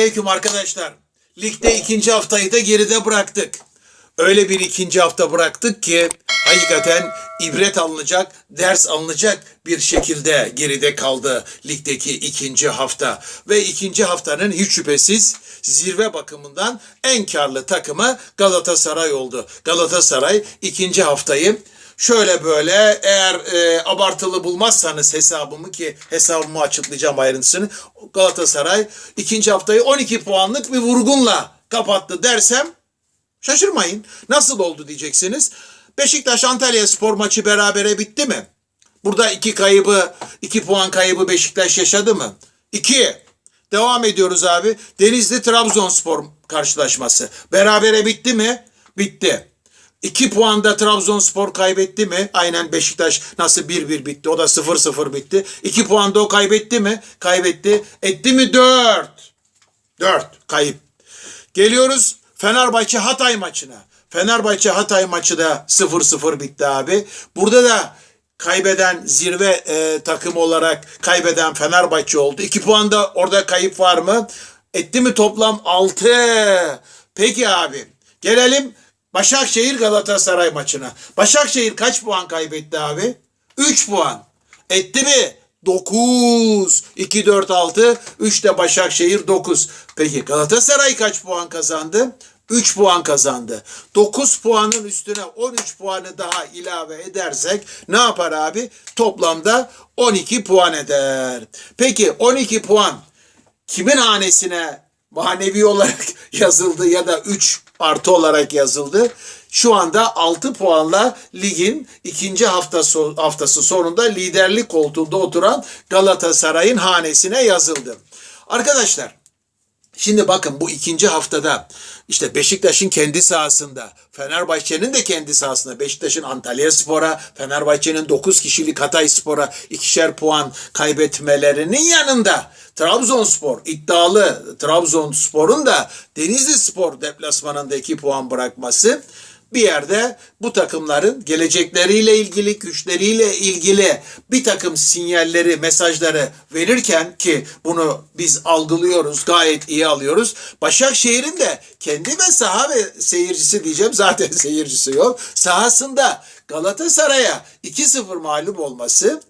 Aleyküm arkadaşlar. Ligde ikinci haftayı da geride bıraktık. Öyle bir ikinci hafta bıraktık ki hakikaten ibret alınacak, ders alınacak bir şekilde geride kaldı ligdeki ikinci hafta. Ve ikinci haftanın hiç şüphesiz zirve bakımından en karlı takımı Galatasaray oldu. Galatasaray ikinci haftayı Şöyle böyle eğer e, abartılı bulmazsanız hesabımı ki hesabımı açıklayacağım ayrıntısını. Galatasaray ikinci haftayı 12 puanlık bir vurgunla kapattı dersem şaşırmayın. Nasıl oldu diyeceksiniz. Beşiktaş Antalya spor maçı berabere bitti mi? Burada iki kaybı, iki puan kaybı Beşiktaş yaşadı mı? İki. Devam ediyoruz abi. Denizli Trabzonspor karşılaşması. Berabere bitti mi? Bitti. 2 puanda Trabzonspor kaybetti mi? Aynen Beşiktaş nasıl 1-1 bitti. O da 0-0 bitti. 2 puanda o kaybetti mi? Kaybetti. Etti mi? 4. 4 kayıp. Geliyoruz Fenerbahçe Hatay maçına. Fenerbahçe Hatay maçı da 0-0 bitti abi. Burada da kaybeden zirve e, takım olarak kaybeden Fenerbahçe oldu. 2 puanda orada kayıp var mı? Etti mi toplam 6. Peki abi. Gelelim Başakşehir Galatasaray maçına. Başakşehir kaç puan kaybetti abi? 3 puan. Etti mi? 9. 2 4 6 3 de Başakşehir 9. Peki Galatasaray kaç puan kazandı? 3 puan kazandı. 9 puanın üstüne 13 puanı daha ilave edersek ne yapar abi? Toplamda 12 puan eder. Peki 12 puan kimin hanesine manevi olarak yazıldı ya da 3 artı olarak yazıldı. Şu anda 6 puanla ligin ikinci haftası, haftası sonunda liderlik koltuğunda oturan Galatasaray'ın hanesine yazıldı. Arkadaşlar Şimdi bakın bu ikinci haftada işte Beşiktaş'ın kendi sahasında, Fenerbahçe'nin de kendi sahasında, Beşiktaş'ın Antalya Spor'a, Fenerbahçe'nin 9 kişilik Hatay Spor'a ikişer puan kaybetmelerinin yanında Trabzonspor iddialı Trabzonspor'un da Denizli Spor deplasmanında 2 puan bırakması bir yerde bu takımların gelecekleriyle ilgili, güçleriyle ilgili bir takım sinyalleri, mesajları verirken ki bunu biz algılıyoruz, gayet iyi alıyoruz. Başakşehir'in de kendi ve saha ve seyircisi diyeceğim zaten seyircisi yok. Sahasında Galatasaray'a 2-0 mağlup olması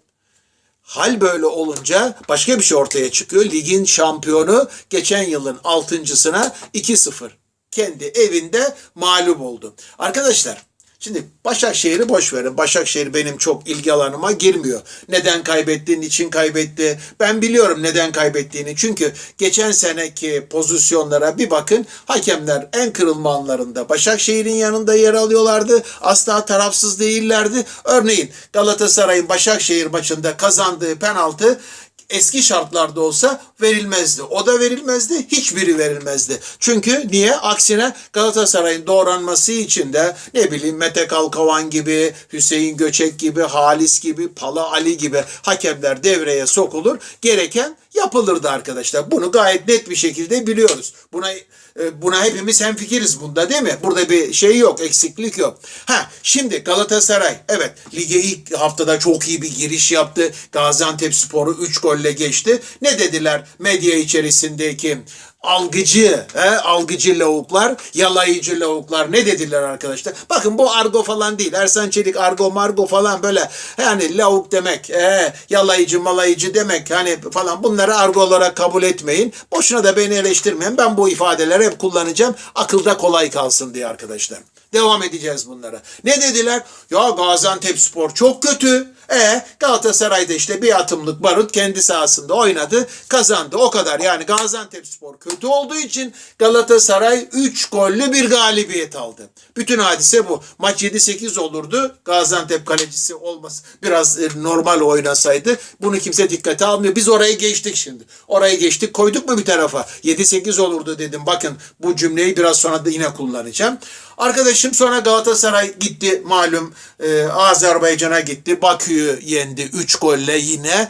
Hal böyle olunca başka bir şey ortaya çıkıyor. Ligin şampiyonu geçen yılın altıncısına 2-0 kendi evinde mağlup oldu. Arkadaşlar şimdi Başakşehir'i boş verin. Başakşehir benim çok ilgi alanıma girmiyor. Neden kaybetti, niçin kaybetti? Ben biliyorum neden kaybettiğini. Çünkü geçen seneki pozisyonlara bir bakın. Hakemler en kırılma anlarında Başakşehir'in yanında yer alıyorlardı. Asla tarafsız değillerdi. Örneğin Galatasaray'ın Başakşehir maçında kazandığı penaltı eski şartlarda olsa verilmezdi. O da verilmezdi, hiçbiri verilmezdi. Çünkü niye? Aksine Galatasaray'ın doğranması için de ne bileyim Mete Kalkavan gibi, Hüseyin Göçek gibi, Halis gibi, Pala Ali gibi hakemler devreye sokulur. Gereken yapılırdı arkadaşlar. Bunu gayet net bir şekilde biliyoruz. Buna e, buna hepimiz hemfikiriz bunda değil mi? Burada bir şey yok, eksiklik yok. Ha, şimdi Galatasaray evet lige ilk haftada çok iyi bir giriş yaptı. Gaziantep Sporu 3 golle geçti. Ne dediler medya içerisindeki algıcı, he, algıcı lavuklar, yalayıcı lavuklar ne dediler arkadaşlar? Bakın bu argo falan değil. Ersan Çelik argo margo falan böyle yani lavuk demek, he, yalayıcı malayıcı demek hani falan bunları argo olarak kabul etmeyin. Boşuna da beni eleştirmeyin. Ben bu ifadeleri hep kullanacağım. Akılda kolay kalsın diye arkadaşlar. Devam edeceğiz bunlara. Ne dediler? Ya Gaziantep Spor çok kötü. E Galatasaray'da işte bir atımlık barut kendi sahasında oynadı, kazandı. O kadar. Yani Gaziantep Spor kötü olduğu için Galatasaray 3 gollü bir galibiyet aldı. Bütün hadise bu. Maç 7-8 olurdu. Gaziantep kalecisi olmaz. Biraz e, normal oynasaydı. Bunu kimse dikkate almıyor. Biz orayı geçtik şimdi. Orayı geçtik. Koyduk mu bir tarafa? 7-8 olurdu dedim. Bakın bu cümleyi biraz sonra da yine kullanacağım. Arkadaşım sonra Galatasaray gitti malum e, Azerbaycan'a gitti. Bakü'yü yendi 3 golle yine.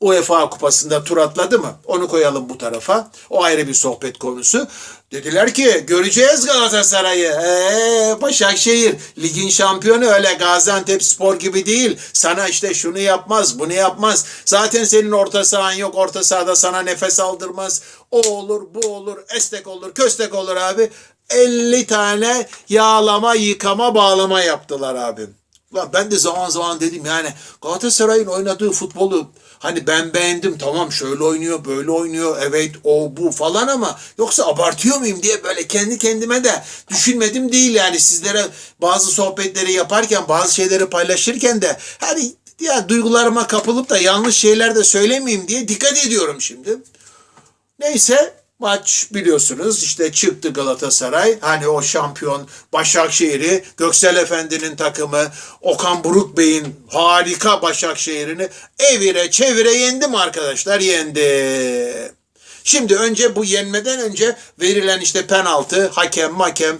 UEFA kupasında tur atladı mı? Onu koyalım bu tarafa. O ayrı bir sohbet konusu. Dediler ki göreceğiz Galatasaray'ı. Ee, Başakşehir ligin şampiyonu öyle Gaziantep spor gibi değil. Sana işte şunu yapmaz bunu yapmaz. Zaten senin orta sahan yok. Orta sahada sana nefes aldırmaz. O olur bu olur estek olur köstek olur abi. 50 tane yağlama yıkama bağlama yaptılar abim. Ulan ben de zaman zaman dedim yani Galatasaray'ın oynadığı futbolu hani ben beğendim tamam şöyle oynuyor böyle oynuyor evet o bu falan ama yoksa abartıyor muyum diye böyle kendi kendime de düşünmedim değil yani sizlere bazı sohbetleri yaparken bazı şeyleri paylaşırken de hani ya duygularıma kapılıp da yanlış şeyler de söylemeyeyim diye dikkat ediyorum şimdi. Neyse maç biliyorsunuz işte çıktı Galatasaray. Hani o şampiyon Başakşehir'i Göksel Efendi'nin takımı Okan Buruk Bey'in harika Başakşehir'ini evire çevire yendi mi arkadaşlar? Yendi. Şimdi önce bu yenmeden önce verilen işte penaltı, hakem, makem,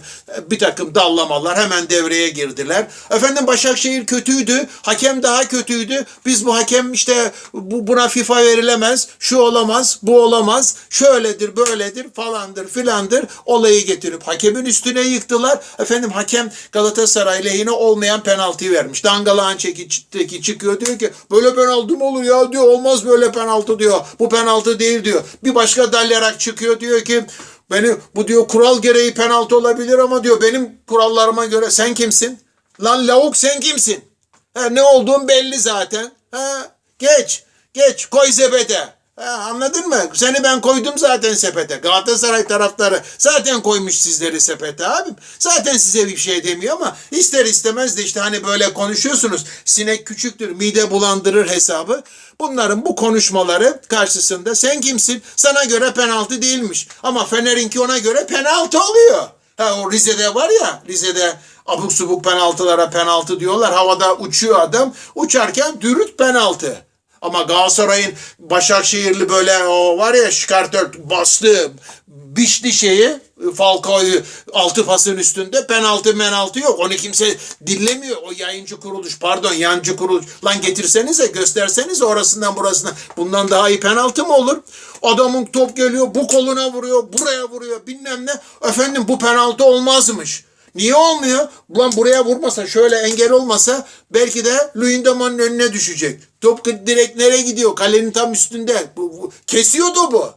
bir takım dallamalar hemen devreye girdiler. Efendim Başakşehir kötüydü, hakem daha kötüydü. Biz bu hakem işte bu, buna FIFA verilemez, şu olamaz, bu olamaz, şöyledir, böyledir falandır filandır olayı getirip hakemin üstüne yıktılar. Efendim hakem Galatasaray lehine olmayan penaltıyı vermiş. Dangalağın çekici çıkıyor diyor ki böyle penaltı mı olur ya diyor olmaz böyle penaltı diyor. Bu penaltı değil diyor. Bir başka dalyarak çıkıyor diyor ki beni bu diyor kural gereği penaltı olabilir ama diyor benim kurallarıma göre sen kimsin? Lan lavuk sen kimsin? Ha, ne olduğun belli zaten. Ha, geç geç koy sepete. Anladın mı? Seni ben koydum zaten sepete. Galatasaray taraftarı zaten koymuş sizleri sepete abim. Zaten size bir şey demiyor ama ister istemez de işte hani böyle konuşuyorsunuz. Sinek küçüktür, mide bulandırır hesabı. Bunların bu konuşmaları karşısında sen kimsin? Sana göre penaltı değilmiş. Ama Fener'inki ona göre penaltı oluyor. Ha o Rize'de var ya Rize'de abuk subuk penaltılara penaltı diyorlar. Havada uçuyor adam. Uçarken dürüt penaltı. Ama Galatasaray'ın Başakşehirli böyle o var ya şkartör bastı biçti şeyi Falcao'yu altı pasın üstünde penaltı menaltı yok. Onu kimse dinlemiyor. O yayıncı kuruluş pardon yancı kuruluş. Lan getirsenize göstersenize orasından burasına. Bundan daha iyi penaltı mı olur? Adamın top geliyor bu koluna vuruyor buraya vuruyor bilmem ne. Efendim bu penaltı olmazmış. Niye olmuyor? Ulan buraya vurmasa şöyle engel olmasa belki de Luyendama'nın önüne düşecek. Top direkt nereye gidiyor? Kalenin tam üstünde. Bu, bu, kesiyor topu.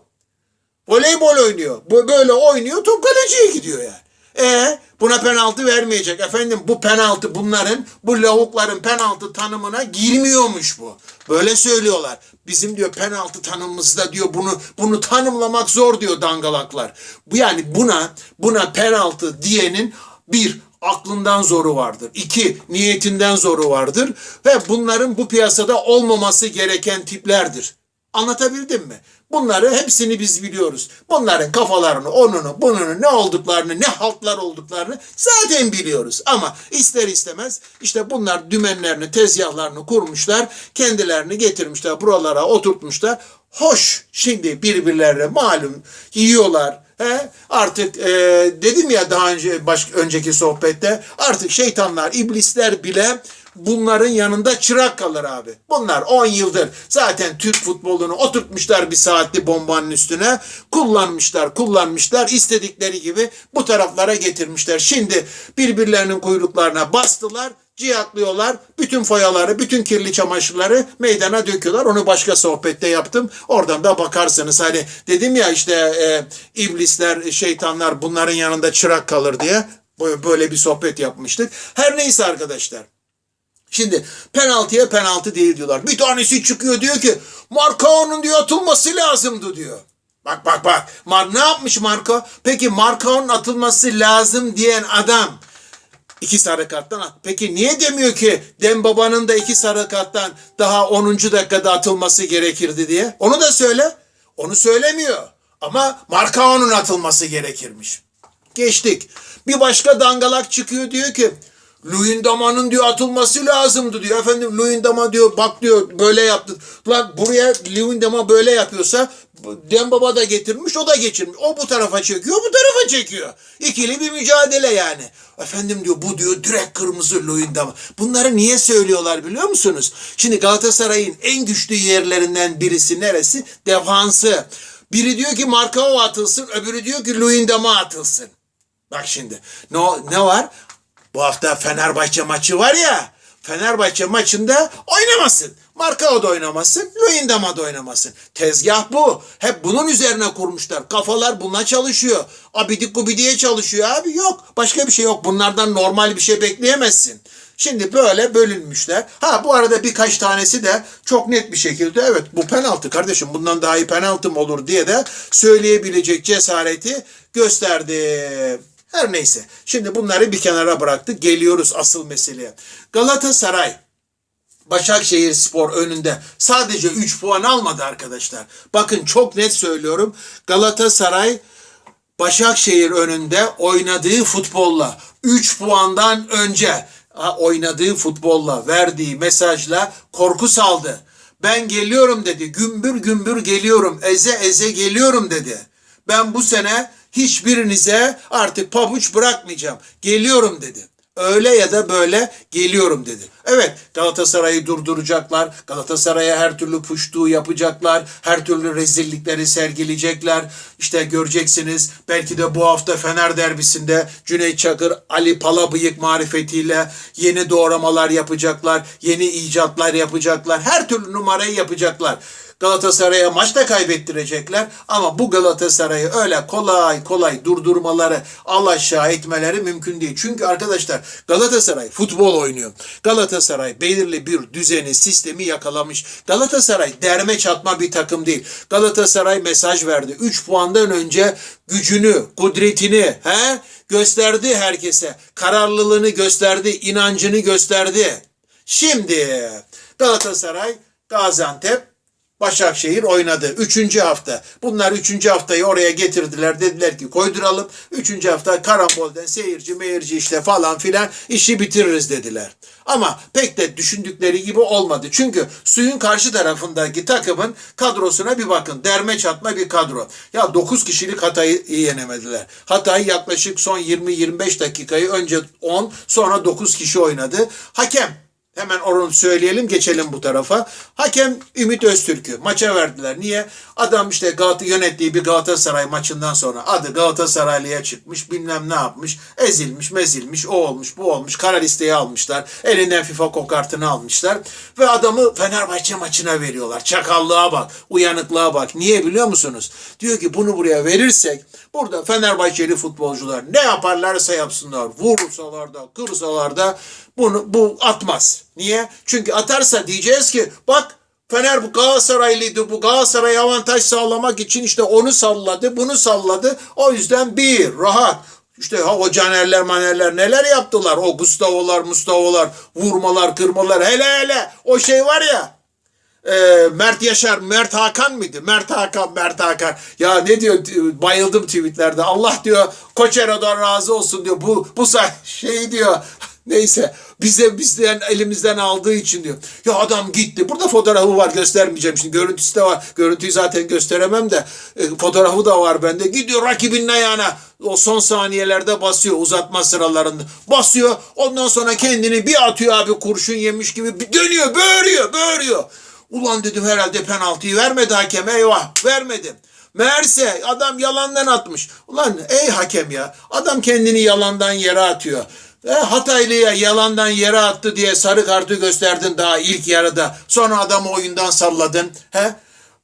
Voleybol oynuyor. Bu böyle oynuyor top kaleciye gidiyor yani. E buna penaltı vermeyecek. Efendim bu penaltı bunların bu lavukların penaltı tanımına girmiyormuş bu. Böyle söylüyorlar. Bizim diyor penaltı tanımımızda diyor bunu bunu tanımlamak zor diyor dangalaklar. Bu yani buna buna penaltı diyenin bir aklından zoru vardır. İki niyetinden zoru vardır ve bunların bu piyasada olmaması gereken tiplerdir. Anlatabildim mi? Bunları hepsini biz biliyoruz. Bunların kafalarını, onunu, bununu, ne olduklarını, ne haltlar olduklarını zaten biliyoruz. Ama ister istemez işte bunlar dümenlerini, tezgahlarını kurmuşlar. Kendilerini getirmişler, buralara oturtmuşlar. Hoş şimdi birbirlerine malum yiyorlar. He? Artık e, dedim ya daha önce baş, önceki sohbette artık şeytanlar, iblisler bile bunların yanında çırak kalır abi. Bunlar 10 yıldır zaten Türk futbolunu oturtmuşlar bir saatli bombanın üstüne. Kullanmışlar, kullanmışlar. istedikleri gibi bu taraflara getirmişler. Şimdi birbirlerinin kuyruklarına bastılar cihatlıyorlar. Bütün foyaları, bütün kirli çamaşırları meydana döküyorlar. Onu başka sohbette yaptım. Oradan da bakarsınız. Hani dedim ya işte e, iblisler, şeytanlar bunların yanında çırak kalır diye böyle bir sohbet yapmıştık. Her neyse arkadaşlar. Şimdi penaltıya penaltı değil diyorlar. Bir tanesi çıkıyor diyor ki Markao'nun diyor atılması lazımdı diyor. Bak bak bak. Mar ne yapmış Marko? Peki Markao'nun atılması lazım diyen adam iki sarı karttan. Peki niye demiyor ki Dembaba'nın da iki sarı karttan daha 10. dakikada atılması gerekirdi diye? Onu da söyle. Onu söylemiyor. Ama Markao'nun atılması gerekirmiş. Geçtik. Bir başka dangalak çıkıyor diyor ki Luyendama'nın diyor atılması lazımdı diyor. Efendim Luyendama diyor bak diyor böyle yaptı. Lan buraya Luyendama böyle yapıyorsa Dembaba da getirmiş o da geçirmiş. O bu tarafa çekiyor bu tarafa çekiyor. İkili bir mücadele yani. Efendim diyor bu diyor direkt kırmızı Luyendama. Bunları niye söylüyorlar biliyor musunuz? Şimdi Galatasaray'ın en güçlü yerlerinden birisi neresi? Defansı. Biri diyor ki Markao atılsın öbürü diyor ki Luyendama atılsın. Bak şimdi ne, ne var? Bu hafta Fenerbahçe maçı var ya. Fenerbahçe maçında oynamasın. Markao da oynamasın. Luyendama da oynamasın. Tezgah bu. Hep bunun üzerine kurmuşlar. Kafalar buna çalışıyor. Abidik gubidiye çalışıyor abi. Yok. Başka bir şey yok. Bunlardan normal bir şey bekleyemezsin. Şimdi böyle bölünmüşler. Ha bu arada birkaç tanesi de çok net bir şekilde evet bu penaltı kardeşim bundan daha iyi penaltı mı olur diye de söyleyebilecek cesareti gösterdi. Her neyse. Şimdi bunları bir kenara bıraktık. Geliyoruz asıl meseleye. Galatasaray Başakşehir Spor önünde sadece 3 puan almadı arkadaşlar. Bakın çok net söylüyorum. Galatasaray Başakşehir önünde oynadığı futbolla 3 puandan önce oynadığı futbolla verdiği mesajla korku saldı. Ben geliyorum dedi. Gümbür gümbür geliyorum. Eze eze geliyorum dedi. Ben bu sene hiçbirinize artık pabuç bırakmayacağım. Geliyorum dedi. Öyle ya da böyle geliyorum dedi. Evet Galatasaray'ı durduracaklar. Galatasaray'a her türlü puştuğu yapacaklar. Her türlü rezillikleri sergileyecekler. İşte göreceksiniz belki de bu hafta Fener derbisinde Cüneyt Çakır, Ali Palabıyık marifetiyle yeni doğramalar yapacaklar. Yeni icatlar yapacaklar. Her türlü numarayı yapacaklar. Galatasaray'a maç da kaybettirecekler ama bu Galatasaray'ı öyle kolay kolay durdurmaları, al aşağı etmeleri mümkün değil. Çünkü arkadaşlar Galatasaray futbol oynuyor. Galatasaray belirli bir düzeni, sistemi yakalamış. Galatasaray derme çatma bir takım değil. Galatasaray mesaj verdi. 3 puandan önce gücünü, kudretini he, gösterdi herkese. Kararlılığını gösterdi, inancını gösterdi. Şimdi Galatasaray, Gaziantep, Başakşehir oynadı. Üçüncü hafta. Bunlar üçüncü haftayı oraya getirdiler. Dediler ki koyduralım. Üçüncü hafta karambolden seyirci meyirci işte falan filan işi bitiririz dediler. Ama pek de düşündükleri gibi olmadı. Çünkü suyun karşı tarafındaki takımın kadrosuna bir bakın. Derme çatma bir kadro. Ya 9 kişilik Hatay'ı yenemediler. Hatay yaklaşık son 20-25 dakikayı önce 10 sonra 9 kişi oynadı. Hakem Hemen onu söyleyelim geçelim bu tarafa. Hakem Ümit Öztürk'ü maça verdiler. Niye? Adam işte Galata yönettiği bir Galatasaray maçından sonra adı Galatasaraylı'ya çıkmış bilmem ne yapmış. Ezilmiş mezilmiş o olmuş bu olmuş. Kara listeye almışlar. Elinden FIFA kokartını almışlar. Ve adamı Fenerbahçe maçına veriyorlar. Çakallığa bak. Uyanıklığa bak. Niye biliyor musunuz? Diyor ki bunu buraya verirsek burada Fenerbahçeli futbolcular ne yaparlarsa yapsınlar. Vursalar da kırsalar da bunu bu atmaz. Niye? Çünkü atarsa diyeceğiz ki bak Fener bu Galatasaraylıydı. Bu Galatasaray avantaj sağlamak için işte onu salladı, bunu salladı. O yüzden bir rahat. İşte ha, o canerler manerler neler yaptılar. O Gustavo'lar, Mustavo'lar, vurmalar, kırmalar. Hele hele o şey var ya. e, Mert Yaşar, Mert Hakan mıydı? Mert Hakan, Mert Hakan. Ya ne diyor? Bayıldım tweetlerde. Allah diyor Koçero'dan razı olsun diyor. Bu bu şey diyor. Neyse bize bizden elimizden aldığı için diyor. Ya adam gitti. Burada fotoğrafı var göstermeyeceğim şimdi. Görüntüsü de var. Görüntüyü zaten gösteremem de e, fotoğrafı da var bende. Gidiyor rakibinin ayağına o son saniyelerde basıyor uzatma sıralarında. Basıyor. Ondan sonra kendini bir atıyor abi kurşun yemiş gibi bir dönüyor, böğürüyor, böğürüyor. Ulan dedim herhalde penaltıyı vermedi hakem. Eyvah vermedim. Meğerse adam yalandan atmış. Ulan ey hakem ya adam kendini yalandan yere atıyor. E, Hataylı'ya yalandan yere attı diye sarı kartı gösterdin daha ilk yarıda. Sonra adamı oyundan salladın. He?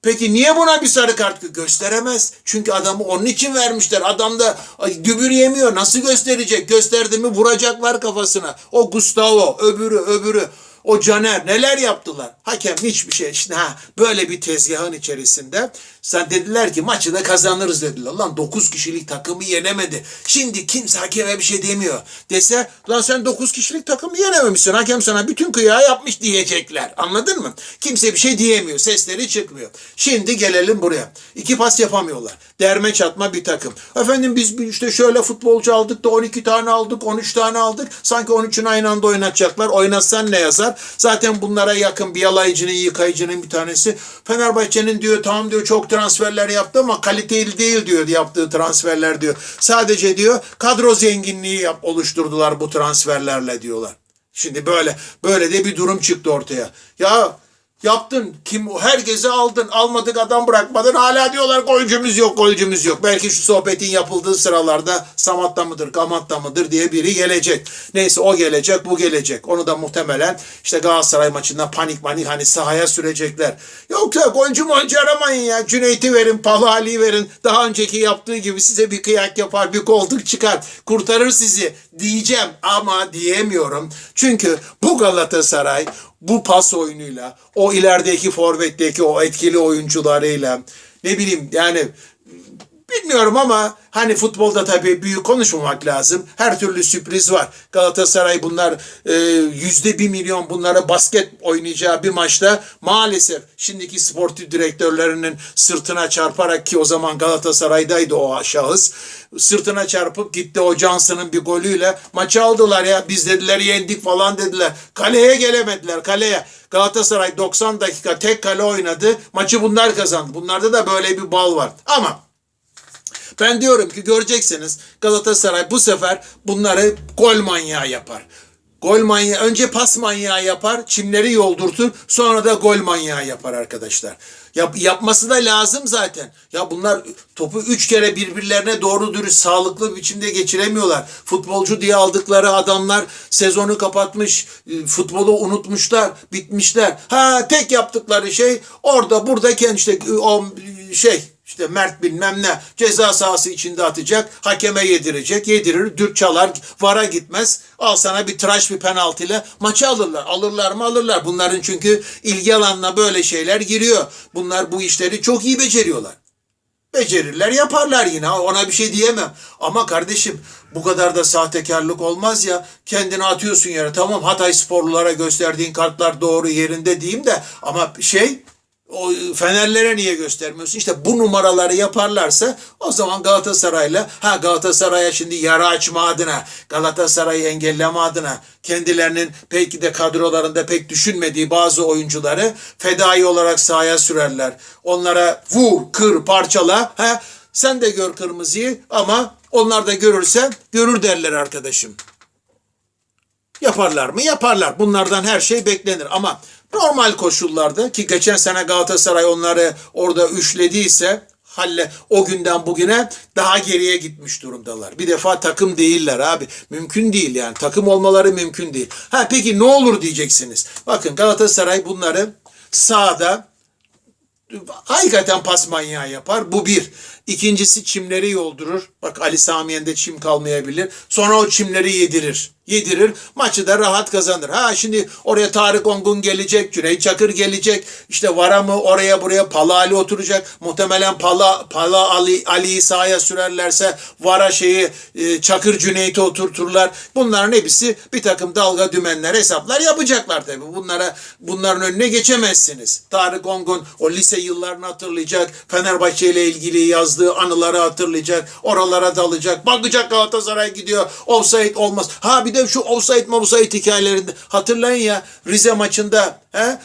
Peki niye buna bir sarı kart gö- gösteremez? Çünkü adamı onun için vermişler. Adam da ay, dübür yemiyor. Nasıl gösterecek? Gösterdi mi vuracaklar kafasına. O Gustavo, öbürü, öbürü. O Caner neler yaptılar? Hakem hiçbir şey. İşte ha böyle bir tezgahın içerisinde Sen dediler ki maçı da kazanırız dediler. Lan 9 kişilik takımı yenemedi. Şimdi kimse hakeme bir şey demiyor. Dese lan sen 9 kişilik takımı yenememişsin. Hakem sana bütün kıyağı yapmış diyecekler. Anladın mı? Kimse bir şey diyemiyor. Sesleri çıkmıyor. Şimdi gelelim buraya. İki pas yapamıyorlar. Derme çatma bir takım. Efendim biz işte şöyle futbolcu aldık da 12 tane aldık, 13 tane aldık. Sanki 13'ünü aynı anda oynatacaklar. Oynatsan ne yazar? Zaten bunlara yakın bir yalayıcının, yıkayıcının bir tanesi. Fenerbahçe'nin diyor tamam diyor çok transferler yaptı ama kaliteli değil diyor yaptığı transferler diyor. Sadece diyor kadro zenginliği yap, oluşturdular bu transferlerle diyorlar. Şimdi böyle böyle de bir durum çıktı ortaya. Ya yaptın kim herkesi aldın almadık adam bırakmadın hala diyorlar golcümüz yok golcümüz yok. Belki şu sohbetin yapıldığı sıralarda Samat'ta mıdır Kamat'ta mıdır diye biri gelecek. Neyse o gelecek bu gelecek. Onu da muhtemelen işte Galatasaray maçında panik panik hani sahaya sürecekler. Yoksa golcü molcu aramayın ya. Cüneyt'i verin, Palali'yi verin. Daha önceki yaptığı gibi size bir kıyak yapar, bir koltuk çıkar. Kurtarır sizi diyeceğim ama diyemiyorum. Çünkü bu Galatasaray bu pas oyunuyla, o ilerideki forvetteki o etkili oyuncularıyla ne bileyim yani Bilmiyorum ama hani futbolda tabii büyük konuşmamak lazım. Her türlü sürpriz var. Galatasaray bunlar e, yüzde bir milyon bunlara basket oynayacağı bir maçta maalesef şimdiki sportif direktörlerinin sırtına çarparak ki o zaman Galatasaray'daydı o şahıs. Sırtına çarpıp gitti o Johnson'ın bir golüyle maçı aldılar ya. Biz dediler yendik falan dediler. Kaleye gelemediler kaleye. Galatasaray 90 dakika tek kale oynadı. Maçı bunlar kazandı. Bunlarda da böyle bir bal var. Ama ben diyorum ki göreceksiniz Galatasaray bu sefer bunları gol manyağı yapar. Gol manyağı önce pas manyağı yapar, çimleri yoldurtur, sonra da gol manyağı yapar arkadaşlar. Yap, yapması da lazım zaten. Ya bunlar topu üç kere birbirlerine doğru dürüst sağlıklı biçimde geçiremiyorlar. Futbolcu diye aldıkları adamlar sezonu kapatmış, e, futbolu unutmuşlar, bitmişler. Ha tek yaptıkları şey orada buradayken işte o şey işte Mert bilmem ne ceza sahası içinde atacak. Hakeme yedirecek. Yedirir. Dürt çalar. Vara gitmez. Al sana bir tıraş bir penaltıyla maçı alırlar. Alırlar mı alırlar. Bunların çünkü ilgi alanına böyle şeyler giriyor. Bunlar bu işleri çok iyi beceriyorlar. Becerirler yaparlar yine ona bir şey diyemem. Ama kardeşim bu kadar da sahtekarlık olmaz ya. Kendini atıyorsun yere tamam Hatay sporlulara gösterdiğin kartlar doğru yerinde diyeyim de ama şey o Fenerlere niye göstermiyorsun? İşte bu numaraları yaparlarsa o zaman Galatasaray'la ha Galatasaray'a şimdi yara açma adına Galatasaray'ı engelleme adına kendilerinin belki de kadrolarında pek düşünmediği bazı oyuncuları fedai olarak sahaya sürerler. Onlara vur, kır, parçala. Ha sen de gör kırmızıyı ama onlar da görürse görür derler arkadaşım. Yaparlar mı? Yaparlar. Bunlardan her şey beklenir ama normal koşullarda ki geçen sene Galatasaray onları orada üşlediyse halle o günden bugüne daha geriye gitmiş durumdalar. Bir defa takım değiller abi. Mümkün değil yani. Takım olmaları mümkün değil. Ha peki ne olur diyeceksiniz. Bakın Galatasaray bunları sağda hakikaten pas manyağı yapar. Bu bir. İkincisi çimleri yoldurur. Bak Ali Samiyen'de çim kalmayabilir. Sonra o çimleri yedirir. Yedirir. Maçı da rahat kazanır. Ha şimdi oraya Tarık Ongun gelecek. Cüneyt Çakır gelecek. İşte Varamı oraya buraya Pala Ali oturacak. Muhtemelen Pala, Pala Ali, Ali'yi sahaya sürerlerse Vara şeyi e, Çakır Cüneyt'i oturturlar. Bunların hepsi bir takım dalga dümenler hesaplar yapacaklar tabii. Bunlara bunların önüne geçemezsiniz. Tarık Ongun o lise yıllarını hatırlayacak. Fenerbahçe ile ilgili yazdığı anıları hatırlayacak. Oralara dalacak. Bakacak Galatasaray gidiyor. Offside olmaz. Ha bir de şu offside mobside hikayelerinde hatırlayın ya Rize maçında he?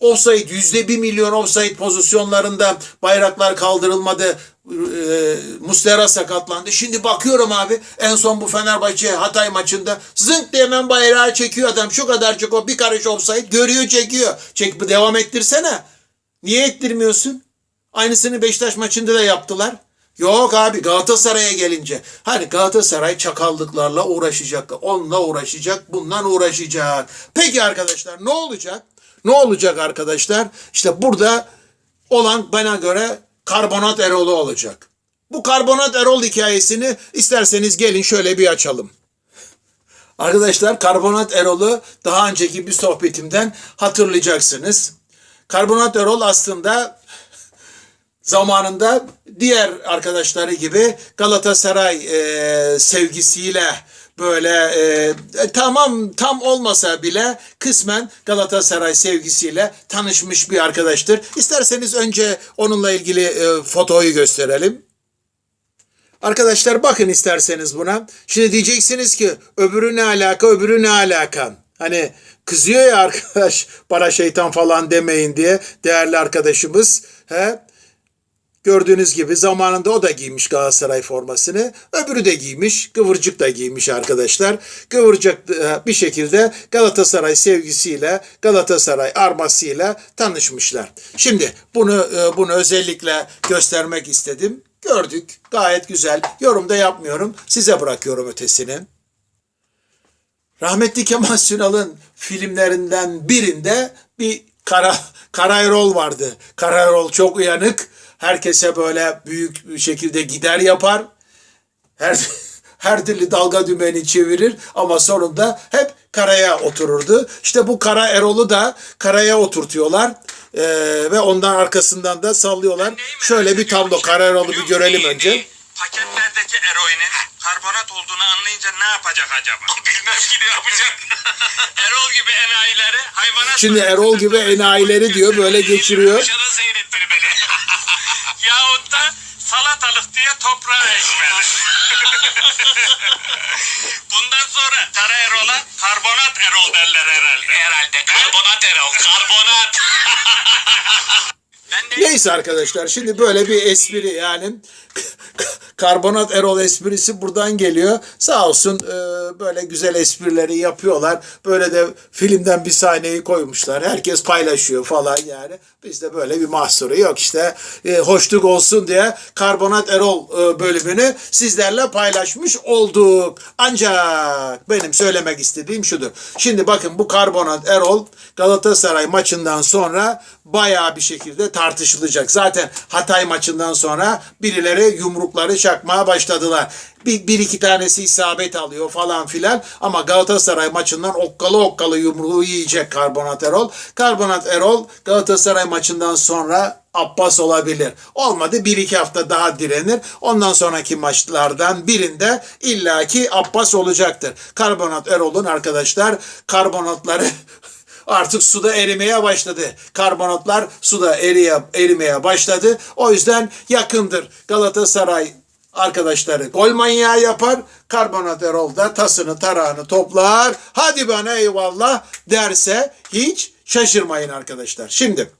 Offside yüzde bir milyon offside pozisyonlarında bayraklar kaldırılmadı. Ee, Muslera sakatlandı. Şimdi bakıyorum abi en son bu Fenerbahçe Hatay maçında zınk diye hemen bayrağı çekiyor adam. Şu kadarcık o bir karış offside görüyor çekiyor. Çek devam ettirsene. Niye ettirmiyorsun? Aynısını Beşiktaş maçında da yaptılar. Yok abi Galatasaray'a gelince. Hani Galatasaray çakallıklarla uğraşacak. Onunla uğraşacak. Bundan uğraşacak. Peki arkadaşlar ne olacak? Ne olacak arkadaşlar? İşte burada olan bana göre karbonat Erol'u olacak. Bu karbonat Erol hikayesini isterseniz gelin şöyle bir açalım. Arkadaşlar karbonat Erol'u daha önceki bir sohbetimden hatırlayacaksınız. Karbonat Erol aslında zamanında diğer arkadaşları gibi Galatasaray e, sevgisiyle böyle e, e, tamam tam olmasa bile kısmen Galatasaray sevgisiyle tanışmış bir arkadaştır. İsterseniz önce onunla ilgili e, fotoğrafı gösterelim. Arkadaşlar bakın isterseniz buna. Şimdi diyeceksiniz ki öbürü ne alaka öbürü ne alaka. Hani kızıyor ya arkadaş bana şeytan falan demeyin diye değerli arkadaşımız. He? Gördüğünüz gibi zamanında o da giymiş Galatasaray formasını. Öbürü de giymiş. Kıvırcık da giymiş arkadaşlar. Kıvırcık da bir şekilde Galatasaray sevgisiyle, Galatasaray armasıyla tanışmışlar. Şimdi bunu e, bunu özellikle göstermek istedim. Gördük. Gayet güzel. Yorum da yapmıyorum. Size bırakıyorum ötesini. Rahmetli Kemal Sunal'ın filmlerinden birinde bir Kara, Kara Erol vardı. Kara Erol çok uyanık. Herkese böyle büyük bir şekilde gider yapar. Her her türlü dalga dümeni çevirir ama sonunda hep karaya otururdu. İşte bu Kara Erol'u da karaya oturtuyorlar. Ee, ve ondan arkasından da sallıyorlar. Şöyle bir tablo Kara Erol'u bir görelim önce. Paketlerdeki eroinin karbonat olduğunu anlayınca ne yapacak acaba? Bilmem ki ne yapacak. Erol gibi enayileri hayvanat... Şimdi Erol gibi enayileri diyor, böyle geçiriyor. Yahut da salatalık diye toprağa ekmeli. Bundan sonra Kara Erol'a karbonat Erol derler herhalde. Herhalde karbonat Erol, karbonat. Neyse arkadaşlar şimdi böyle bir espri yani karbonat Erol esprisi buradan geliyor. Sağ olsun e, böyle güzel esprileri yapıyorlar. Böyle de filmden bir sahneyi koymuşlar. Herkes paylaşıyor falan yani. Bizde böyle bir mahsuru yok işte. E, hoşluk olsun diye karbonat Erol e, bölümünü sizlerle paylaşmış olduk. Ancak benim söylemek istediğim şudur. Şimdi bakın bu karbonat Erol Galatasaray maçından sonra bayağı bir şekilde tartışılacak. Zaten Hatay maçından sonra birileri yumrukları çakmaya başladılar. Bir, bir iki tanesi isabet alıyor falan filan ama Galatasaray maçından okkalı okkalı yumruğu yiyecek Karbonat Erol. Karbonat Erol Galatasaray maçından sonra Abbas olabilir. Olmadı bir iki hafta daha direnir. Ondan sonraki maçlardan birinde illaki Abbas olacaktır. Karbonat Erol'un arkadaşlar karbonatları artık suda erimeye başladı. Karbonatlar suda eriye, erimeye başladı. O yüzden yakındır. Galatasaray arkadaşları gol manyağı yapar. Karbonat Erol da tasını tarağını toplar. Hadi bana eyvallah derse hiç şaşırmayın arkadaşlar. Şimdi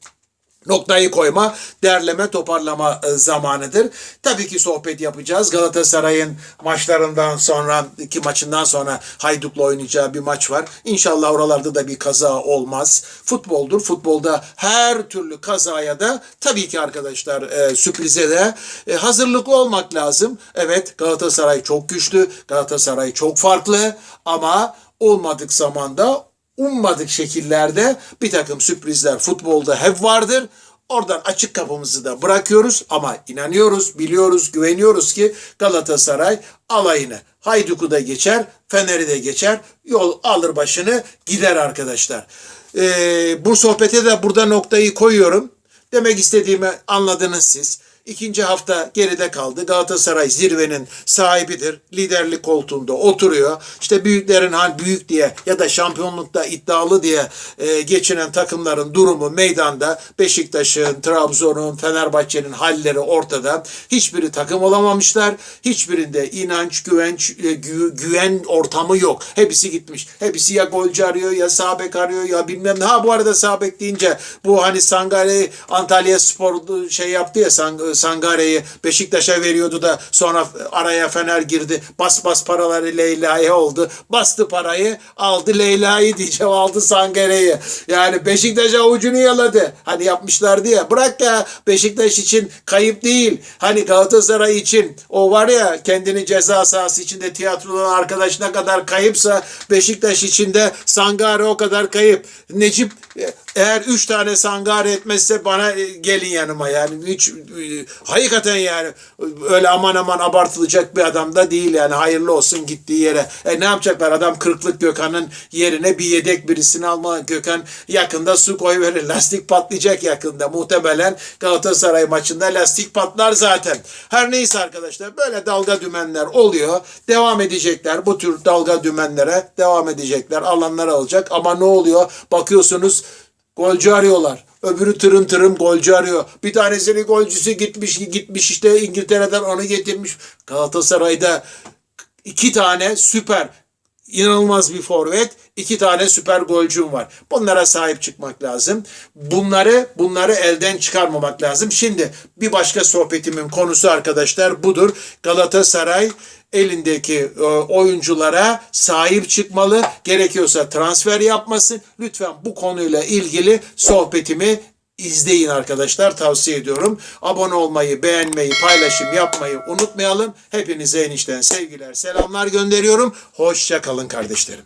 noktayı koyma, derleme, toparlama e, zamanıdır. Tabii ki sohbet yapacağız. Galatasaray'ın maçlarından sonra, iki maçından sonra Hayduk'la oynayacağı bir maç var. İnşallah oralarda da bir kaza olmaz. Futboldur. Futbolda her türlü kazaya da tabii ki arkadaşlar e, sürprize de e, hazırlıklı olmak lazım. Evet Galatasaray çok güçlü, Galatasaray çok farklı ama olmadık zamanda ummadık şekillerde bir takım sürprizler futbolda hep vardır. Oradan açık kapımızı da bırakıyoruz ama inanıyoruz, biliyoruz, güveniyoruz ki Galatasaray alayını Hayduk'u da geçer, Fener'i de geçer, yol alır başını gider arkadaşlar. Ee, bu sohbete de burada noktayı koyuyorum. Demek istediğimi anladınız siz. İkinci hafta geride kaldı. Galatasaray zirvenin sahibidir. Liderlik koltuğunda oturuyor. İşte büyüklerin hal büyük diye ya da şampiyonlukta iddialı diye e, geçinen takımların durumu meydanda. Beşiktaş'ın, Trabzon'un, Fenerbahçe'nin halleri ortada. Hiçbiri takım olamamışlar. Hiçbirinde inanç, güvenç, e, gü- güven ortamı yok. Hepsi gitmiş. Hepsi ya golcü arıyor ya sağ bek arıyor ya bilmem ne. Ha bu arada sağ bek deyince bu hani Sangare Antalya Spor şey yaptı ya Sang- Sangare'yi Beşiktaş'a veriyordu da sonra araya Fener girdi. Bas bas paraları Leyla'ya oldu. Bastı parayı aldı Leyla'yı diyeceğim aldı Sangare'yi. Yani Beşiktaş'a avucunu yaladı. Hani yapmışlardı ya. Bırak ya Beşiktaş için kayıp değil. Hani Galatasaray için o var ya kendini ceza sahası içinde tiyatrodan arkadaş ne kadar kayıpsa Beşiktaş için de Sangare o kadar kayıp. Necip e, eğer üç tane Sangare etmezse bana e, gelin yanıma yani. Hiç hakikaten yani öyle aman aman abartılacak bir adam da değil yani hayırlı olsun gittiği yere. E ne yapacaklar adam kırklık Gökhan'ın yerine bir yedek birisini alma Gökhan yakında su koy verir. Lastik patlayacak yakında. Muhtemelen Galatasaray maçında lastik patlar zaten. Her neyse arkadaşlar böyle dalga dümenler oluyor. Devam edecekler. Bu tür dalga dümenlere devam edecekler. Alanlar alacak ama ne oluyor? Bakıyorsunuz golcü arıyorlar. Öbürü tırım tırım golcü arıyor. Bir tanesinin golcüsü gitmiş gitmiş işte İngiltere'den onu getirmiş. Galatasaray'da iki tane süper inanılmaz bir forvet, iki tane süper golcüm var. Bunlara sahip çıkmak lazım. Bunları bunları elden çıkarmamak lazım. Şimdi bir başka sohbetimin konusu arkadaşlar budur. Galatasaray elindeki e, oyunculara sahip çıkmalı. Gerekiyorsa transfer yapmasın. Lütfen bu konuyla ilgili sohbetimi izleyin arkadaşlar tavsiye ediyorum. Abone olmayı, beğenmeyi, paylaşım yapmayı unutmayalım. Hepinize enişten sevgiler, selamlar gönderiyorum. Hoşça kalın kardeşlerim.